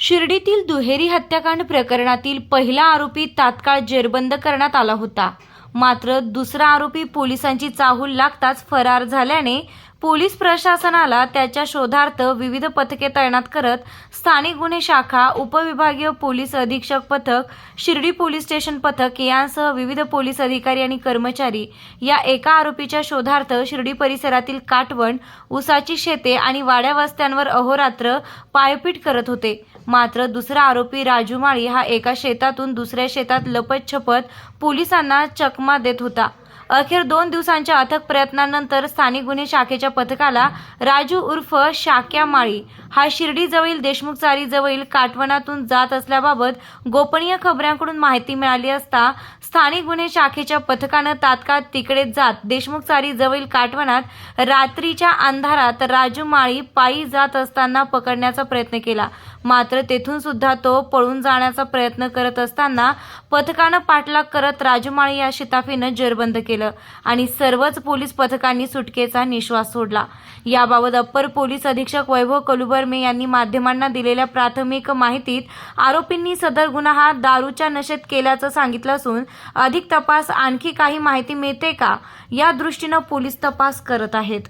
शिर्डीतील दुहेरी हत्याकांड प्रकरणातील पहिला आरोपी तात्काळ जेरबंद करण्यात आला होता. मात्र दुसरा आरोपी पोलिसांची चाहूल लागताच फरार झाल्याने पोलीस प्रशासनाला त्याच्या शोधार्थ विविध पथके तैनात करत स्थानिक गुन्हे शाखा उपविभागीय पोलीस अधीक्षक पथक शिर्डी पोलीस स्टेशन पथक यांसह विविध पोलीस अधिकारी आणि कर्मचारी या एका आरोपीच्या शोधार्थ शिर्डी परिसरातील काटवण उसाची शेते आणि वाड्या वस्त्यांवर अहोरात्र पायपीट करत होते. मात्र दुसरा आरोपी राजू माळी हा एका शेतातून दुसऱ्या शेतात लपत छपत पोलिसांना चकमा देत होता. अखेर दोन दिवसांच्या अथक प्रयत्नानंतर स्थानिक गुन्हे शाखेच्या पथकाला राजू उर्फ शाक्या माळी. हा शिर्डीजवळील देशमुख चारीजवळील काटवणातून जात असल्याबाबत गोपनीय खबऱ्यांकडून माहिती मिळाली असता स्थानिक गुन्हे शाखेच्या पथकानं तात्काळ तिकडे जात देशमुख चारीजवळील काटवणात रात्रीच्या अंधारात राजू माळी पायी जात असताना पकडण्याचा प्रयत्न केला. मात्र तेथून सुद्धा तो पळून जाण्याचा प्रयत्न करत असताना पथकानं पाठलाग करत राजू माळी या शिताफीनं जेरबंद केला. आणि सर्वच पोलीस पथकांनी सुटकेचा निश्वास सोडला. याबाबत अप्पर पोलीस अधीक्षक वैभव कलुबर्मे यांनी माध्यमांना दिलेल्या प्राथमिक माहितीत आरोपींनी सदर गुन्हा हा दारूच्या नशेत केल्याचं सांगितलं असून अधिक तपास आणखी काही माहिती मिळते का? या दृष्टीनं पोलीस तपास करत आहेत.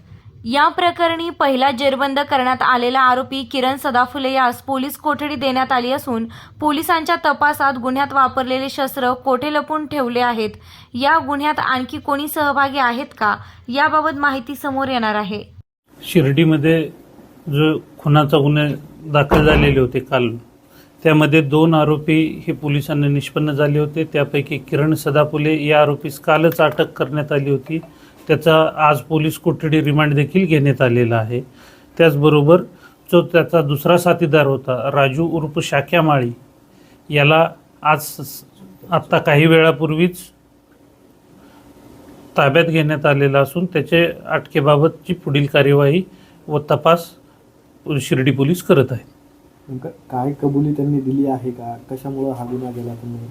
या प्रकरणी पहिला जेरबंद करण्यात आलेला आरोपी किरण सदाफुले यास पोलीस कोठडी देण्यात आली असून पोलिसांच्या तपासात गुन्ह्यात वापरलेले शस्त्र कोठे लपून ठेवले आहेत? या गुन्ह्यात आणखी कोणी सहभागी आहेत का? याबाबत माहिती समोर येणार आहे. शिर्डीमध्ये जो खुनाचा गुन्हे दाखल झालेले होते काल त्यामध्ये दोन आरोपी हे पोलिसांना निष्पन्न झाले होते. त्यापैकी किरण सदापुले या आरोपीस कालच अटक करण्यात आली होती. त्याचा आज पोलीस कोठडी रिमांड देखील घेण्यात आलेला आहे. त्याचबरोबर जो त्याचा दुसरा साथीदार होता राजू उर्फ शाक्यामाळी याला आज आत्ता काही वेळापूर्वीच ताब्यात घेण्यात आलेला असून त्याचे अटकेबाबतची पुढील कार्यवाही व तपास शिर्डी पोलीस करत आहेत. काय कबुली त्यांनी दिली आहे का? कशामुळं हा गुन्हा गेला तुम्ही?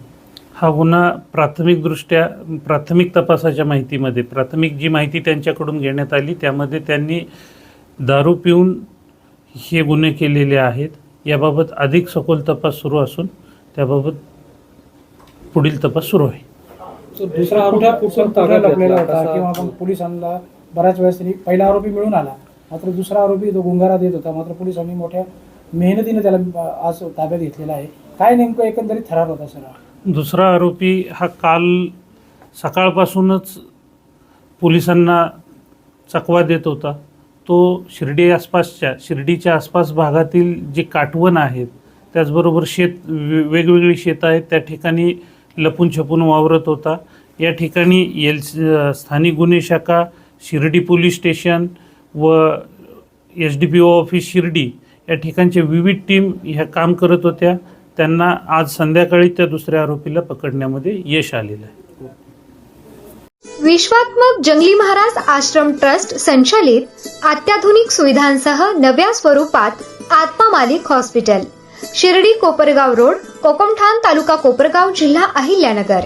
हा गुन्हा प्राथमिकदृष्ट्या प्राथमिक तपासाच्या माहितीमध्ये प्राथमिक जी माहिती त्यांच्याकडून घेण्यात आली त्यामध्ये त्यांनी दारू पिऊन हे गुन्हे केलेले आहेत. याबाबत अधिक सखोल तपास सुरू असून त्याबाबत पुढील तपास सुरू आहे. दुसरा आरोपी पोलिसांना बऱ्याच वेळेस त्यांनी पहिला आरोपी मिळून आला. मात्र दुसरा आरोपी तो गुंगारा देत होता. मात्र पोलिसांनी मोठ्या मेहनतीने त्याला आज ताब्यात घेतलेला आहे. काय नेमकं एकंदरीत ठराव होता सर? दुसरा आरोपी हा काल सकाळपासूनच पोलिसांना चकवा देत होता. तो शिर्डी आसपासच्या शिर्डीच्या आसपास भागातील जे काटवण आहेत त्याचबरोबर शेत वेगवेगळी शेतं आहेत त्या ठिकाणी लपून छपून वावरत होता. या ठिकाणी एल स्थानिक गुन्हे शाखा शिर्डी पोलीस स्टेशन व S D P O office Shirdi या ठिकाणचे विविध टीम ह्या काम करत होत्या. त्यांना आज संध्याकाळी त्या दुसऱ्या आरोपीला पकडण्यामध्ये यश आलेलं आहे. विश्वात्मक जंगली महाराज आश्रम ट्रस्ट संचालित अत्याधुनिक सुविधांसह नव्या स्वरूपात आत्मा मालिक हॉस्पिटल. शिर्डी कोपरगाव रोड कोकमठाण तालुका कोपरगाव जिल्हा अहिल्यानगर.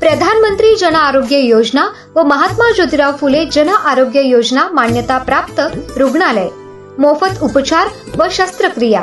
प्रधानमंत्री जन आरोग्य योजना व महात्मा ज्योतिराव फुले जन आरोग्य योजना मान्यता प्राप्त रुग्णालय. मोफत उपचार व शस्त्रक्रिया.